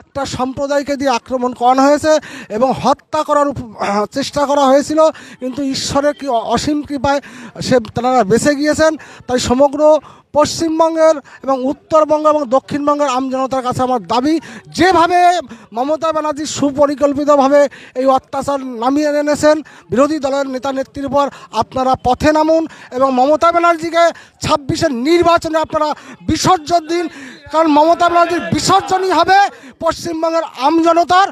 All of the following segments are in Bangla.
একটা সম্প্রদায়কে দিয়ে আক্রমণ করানো হয়েছে এবং হত্যা করার চেষ্টা করা হয়েছিল, কিন্তু ঈশ্বরের কি অসীম কৃপায় সে তারা বেঁচে গিয়েছেন। তাই সমগ্র পশ্চিমবঙ্গের এবং উত্তরবঙ্গ এবং দক্ষিণবঙ্গের আমজনতার কাছে আমার দাবি, যেভাবে মমতা ব্যানার্জি সুপরিকল্পিতভাবে এই অত্যাচার নামিয়ে এনেছেন, বিরোধী দলের নেতা নেত্রীর উপর আপনারা পথে নামুন এবং মমতা ব্যানার্জিকে ছাব্বিশের নির্বাচনে আপনারা বিসর্জন দিন, কারণ মমতা ব্যানার্জির বিসর্জনই হবে পশ্চিমবঙ্গের আমজনতার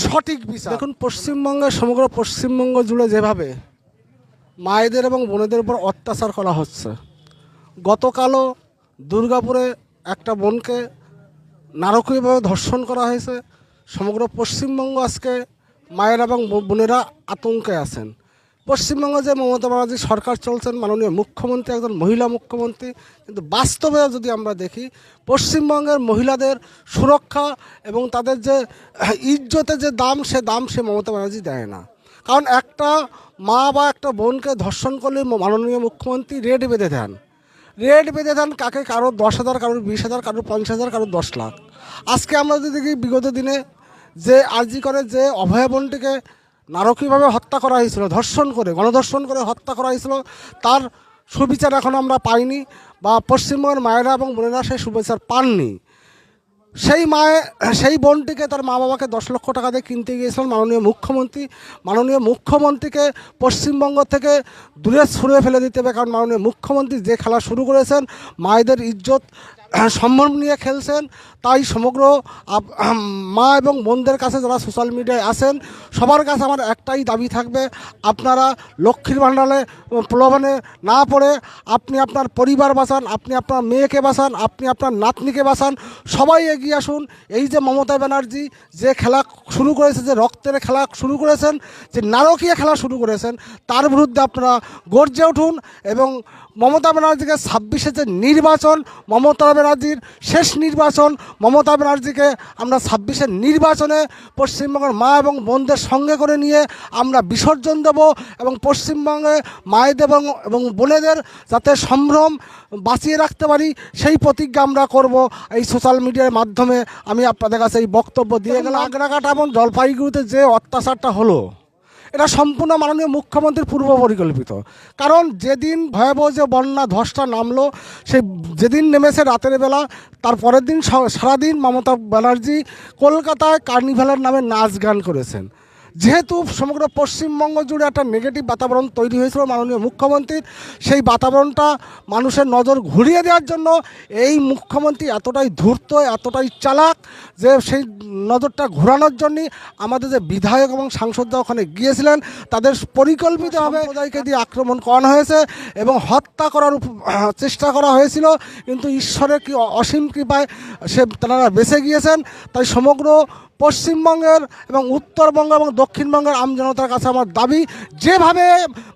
সঠিক বিচার। দেখুন, পশ্চিমবঙ্গে, সমগ্র পশ্চিমবঙ্গ জুড়ে যেভাবে মায়েদের এবং বোনেদের উপর অত্যাচার করা হচ্ছে, গতকালও দুর্গাপুরে একটা বোনকে নারকীয়ভাবে ধর্ষণ করা হয়েছে। সমগ্র পশ্চিমবঙ্গ আজকে মায়ের এবং বোনেরা আতঙ্কে আছেন। পশ্চিমবঙ্গে যে মমতা ব্যানার্জি সরকার চলছেন, মাননীয় মুখ্যমন্ত্রী, একজন মহিলা মুখ্যমন্ত্রী। কিন্তু বাস্তবে যদি আমরা দেখি, পশ্চিমবঙ্গের মহিলাদের সুরক্ষা এবং তাদের যে ইজ্জতের যে দাম, সে দাম সে মমতা ব্যানার্জি দেয় না। কারণ একটা মা বা একটা বোনকে ধর্ষণ করলে মাননীয় মুখ্যমন্ত্রী রেড বেঁধে দেন। রেট বেঁধে দেন কাকে? কারও দশ হাজার কারোর বিশ হাজার কারোর পঞ্চাশ হাজার কারোর দশ লাখ। আজকে আমরা যদি দেখি, বিগত দিনে যে আর্জি করে যে অভয় বোনটিকে নারকীয়ভাবে হত্যা করা হয়েছিল, ধর্ষণ করে, গণধর্ষণ করে হত্যা করা হয়েছিল, তার সুবিচার এখন আমরা পাইনি বা পশ্চিমবঙ্গের মায়েরা এবং বোনেরা সেই সুবিচার পাননি। সেই মায়ে, সেই বোনটিকে তার মা বাবাকে দশ লক্ষ টাকা দিয়ে কিনতে গিয়েছিলেন মাননীয় মুখ্যমন্ত্রী। মাননীয় মুখ্যমন্ত্রীকে পশ্চিমবঙ্গ থেকে দূরে ছুঁড়ে ফেলে দিতে হবে, কারণ মাননীয় মুখ্যমন্ত্রী যে খেলা শুরু করেছেন, মায়েদের ইজ্জত সম্মান নিয়ে খেলছেন, তাই সমগ্র মা এবং বোনদের কাছে যারা সোশ্যাল মিডিয়ায় আসেন সবার কাছে আমার একটাই দাবি থাকবে, আপনারা লক্ষ্মীর ভাণ্ডারে প্রলোভনে না পড়ে আপনি আপনার পরিবার বাঁচান, আপনি আপনার মেয়েকে বাঁচান, আপনি আপনার নাতনিকে বাঁচান, সবাই এগিয়ে আসুন। এই যে মমতা ব্যানার্জি যে খেলা শুরু করেছে, যে রক্তের খেলা শুরু করেছেন, যে নারকীয় খেলা শুরু করেছেন, তার বিরুদ্ধে আপনারা গর্জে উঠুন এবং মমতা ব্যানার্জিকে ছাব্বিশে যে নির্বাচন মমতা ব্যানার্জির শেষ নির্বাচন মমতা ব্যানার্জিকে আমরা ছাব্বিশের নির্বাচনে পশ্চিমবঙ্গের মা এবং বোনদের সঙ্গে করে নিয়ে আমরা বিসর্জন দেব এবং পশ্চিমবঙ্গে মায়েদের এবং এবং বোনেদের যাতে সম্ভ্রম বাঁচিয়ে রাখতে পারি সেই প্রতিজ্ঞা আমরা করব এই সোশ্যাল মিডিয়ার মাধ্যমে। আমি আপনাদের কাছে এই বক্তব্য দিয়ে গেলাম। আগ্রাঘাট এবং জলপাইগুড়িতে যে অত্যাচারটা হলো এটা সম্পূর্ণ মাননীয় মুখ্যমন্ত্রীর পূর্ব পরিকল্পিত কারণ যেদিন ভয়াবহ যে বন্যা, ধসটা নামলো, সেই যেদিন নেমেছে রাতের বেলা, তার পরের দিন সারাদিন মমতা ব্যানার্জি কলকাতায় কার্নিভালের নামে নাচ গান করেছেন। যেহেতু সমগ্র পশ্চিমবঙ্গ জুড়ে একটা নেগেটিভ বাতাবরণ তৈরি হয়েছিল মাননীয় মুখ্যমন্ত্রীর সেই বাতাবরণটা মানুষের নজর ঘুরিয়ে দেওয়ার জন্য এই মুখ্যমন্ত্রী এতটাই ধূর্ত, এতটাই চালাক যে সেই নজরটা ঘোরানোর জন্যই আমাদের যে বিধায়ক এবং সাংসদরা ওখানে গিয়েছিলেন, তাদের পরিকল্পিতভাবে সম্প্রদায়কে দিয়ে আক্রমণ করানো হয়েছে এবং হত্যা করার চেষ্টা করা হয়েছিল। কিন্তু ঈশ্বরের কি অসীম কৃপায় সে তারা বেঁচে গিয়েছেন। তাই সমগ্র পশ্চিমবঙ্গের এবং উত্তরবঙ্গ এবং দক্ষিণবঙ্গের আমজনতার কাছে আমার দাবি, যেভাবে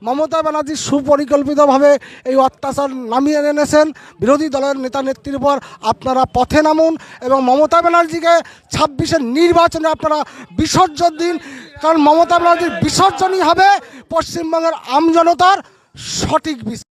মমতা ব্যানার্জি সুপরিকল্পিতভাবে এই অত্যাচার নামিয়ে এনেছেন, বিরোধী দলের নেতা নেত্রীর উপর আপনারা পথে নামুন এবং মমতা ব্যানার্জিকে ছাব্বিশের নির্বাচনে আপনারা বিসর্জন দিন, কারণ মমতা ব্যানার্জির বিসর্জনই হবে পশ্চিমবঙ্গের আমজনতার সঠিক বিচার